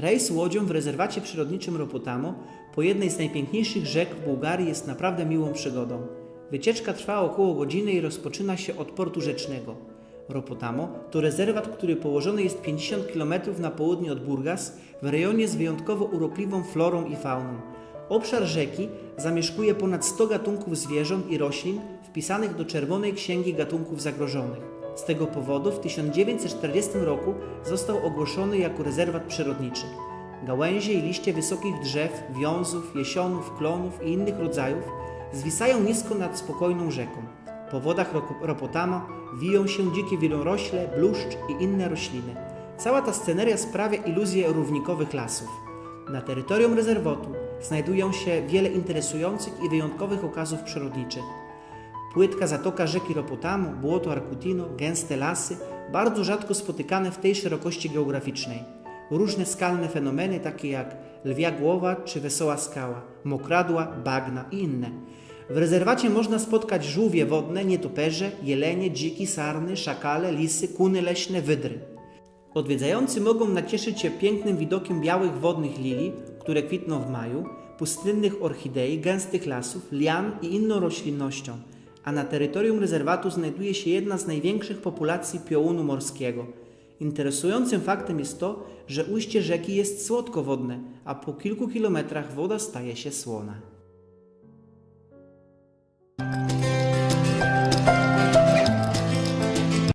Rejs łodzią w rezerwacie przyrodniczym Ropotamo po jednej z najpiękniejszych rzek w Bułgarii jest naprawdę miłą przygodą. Wycieczka trwa około godziny i rozpoczyna się od portu rzecznego. Ropotamo to rezerwat, który położony jest 50 km na południe od Burgas w rejonie z wyjątkowo urokliwą florą i fauną. Obszar rzeki zamieszkuje ponad 100 gatunków zwierząt i roślin wpisanych do Czerwonej Księgi Gatunków Zagrożonych. Z tego powodu w 1940 roku został ogłoszony jako rezerwat przyrodniczy. Gałęzie i liście wysokich drzew, wiązów, jesionów, klonów i innych rodzajów zwisają nisko nad spokojną rzeką. Po wodach Ro- Ropotama wiją się dzikie wielorośle, bluszcz i inne rośliny. Cała ta sceneria sprawia iluzję równikowych lasów. Na terytorium rezerwatu znajdują się wiele interesujących i wyjątkowych okazów przyrodniczych. Płytka zatoka rzeki Ropotamo, błoto Arcutino, gęste lasy, bardzo rzadko spotykane w tej szerokości geograficznej. Różne skalne fenomeny, takie jak lwia głowa czy wesoła skała, mokradła, bagna i inne. W rezerwacie można spotkać żółwie wodne, nietoperze, jelenie, dziki, sarny, szakale, lisy, kuny leśne, wydry. Odwiedzający mogą nacieszyć się pięknym widokiem białych wodnych lilii, które kwitną w maju, pustynnych orchidei, gęstych lasów, lian i inną roślinnością, a na terytorium rezerwatu znajduje się jedna z największych populacji piołunu morskiego. Interesującym faktem jest to, że ujście rzeki jest słodkowodne, a po kilku kilometrach woda staje się słona.